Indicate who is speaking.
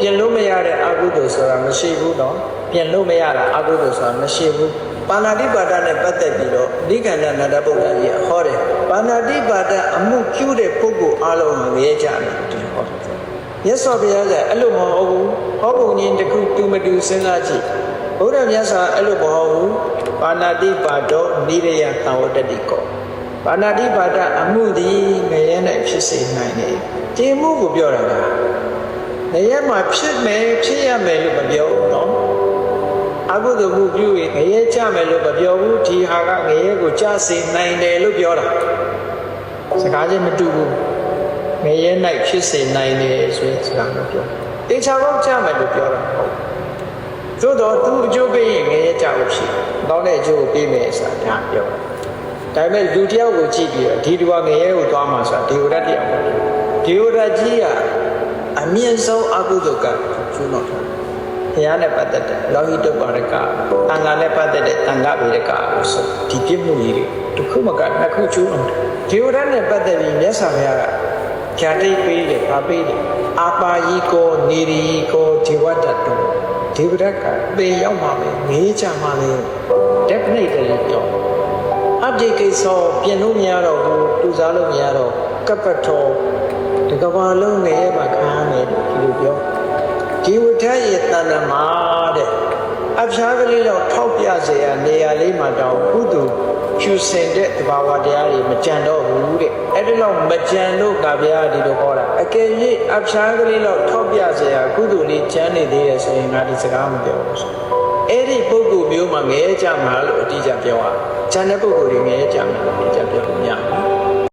Speaker 1: ပြင်လို့မရတဲ့အကုသိုလ်ဆိုတာမရှိဘူးတော့ပြင်လို့မရတာအကုသိုလ်ဆိုတာမရှိဘူးပါဏာတိပါဒနဲ့ပတ်သက်ပြီးတော့နိကန္ဒနာတပုဒ်ကြီးဟောတယ်ပါဏာတိပါဒအမှုကျူးတဲ့ပုဂ္ဂိုလ်အလုံးဟာငရဲကြတယ်ဒီဟောတယ်မြတ်စွာဘုရားကအဲ့လိုမဟုတ်ဘူးဟောပုံချင်းတစ်ခုတူမတူစဉ်းစားကြည့်ဘုရားမြတ်စွာအဲ့လိုမဟုတ်ဘူးပါဏာတိပါဒနိရယသံဝတ္တိကောပါဏာတိပါဒအမှုသည်ငရဲ၌ဖြစ်စေနိုင်တယ်ကျေမှုကိုပြောတာလား ငရဲမှာဖြစ်မယ်ဖြစ်ရမယ်လို့မပြောဘူးနော်အကုသိုလ်မှုပြုရင်ငရဲကြမယ်လို့မပြောဘူးဒီဟာကငရဲကိုကြစေနိုင်တယ်လို့ပြောတာစကားချင်းမတူဘူးငရဲ၌ဖြစ်စေနိုင်တယ်ဆိုရင်စကားမပြောတေချာတော့ကြမယ်လို့ပြောတာဟုတ်သို့တော့သူအကျိုးပေးရင်ငရဲကြလို့ရှိတယ်။တောင်းတဲ့အကျိုးကိုပေးမယ်ဆိုတာဒါပြောတာ။ဒါပေမဲ့လူတစ်ယောက်ကိုကြည့်ပြီးတော့ဒီတူကငရဲကိုသွားမှဆိုတာဒေဝရတ်တရားပေါ့။ဒေဝရတ်ကြီးက အမြင့်ဆုံးအကုသိုလ်ကကျူးတော့တယ်။ဘုရားနဲ့ပတ်သက်တဲ့လောဟိတပါရကတန်ခါနဲ့ပတ်သက်တဲ့တန်ခဗေဒကဆိုဒီပြစ်မှုကြီးတွေတစ်ခုမကနှစ်ခုကျူးတော့တယ်။ဒေဝရတ်နဲ့ပတ်သက်ပြီးမြတ်စွာဘုရားကဖြာတိတ်ပေးတယ်ဗာပေးတယ်။အာပါယီကောနေရီကောဒေဝတ္တတောဒေဝရတ်ကပေရောက်မှာပဲငေးကြမှာလေ definitely ပြောအပြည့်ကိစ္စပြင်လို့မရတော့ဘူးတူစားလို့မရတော့ကပ်ပတ် တော်ဒီကဘာလုံးငရဲမှာခံရမယ်ဒီလိုပြောဒီဝဋ္ဌရဲ့တဏ္ဍမှာတဲ့အဖျားကလေးတော့ထောက်ပြเสียနေရာလေးမှာတောင်ကုသိုလ်ဖြူစင်တဲ့တဘာဝတရားတွေမကြံတော့ဘူးတဲ့အဲ့ဒီလောက်မကြံလို့ကဗျာဒီလိုဟောတာအကယ်၍အဖျားကလေးတော့ထောက်ပြเสียကုသိုလ်လေးကျမ်းနေသေးတယ်ဆိုရင်ငါဒီစကားမပြောဘူးဆိုအဲ့ဒီပုဂ္ဂိုလ်မျိုးမှာငရဲကြမှာလို့အတိအကျပြောရကျန်တဲ့ပုဂ္ဂိုလ်တွေငရဲကြမှာလို့အတိအကျပြောလို့မရဘူး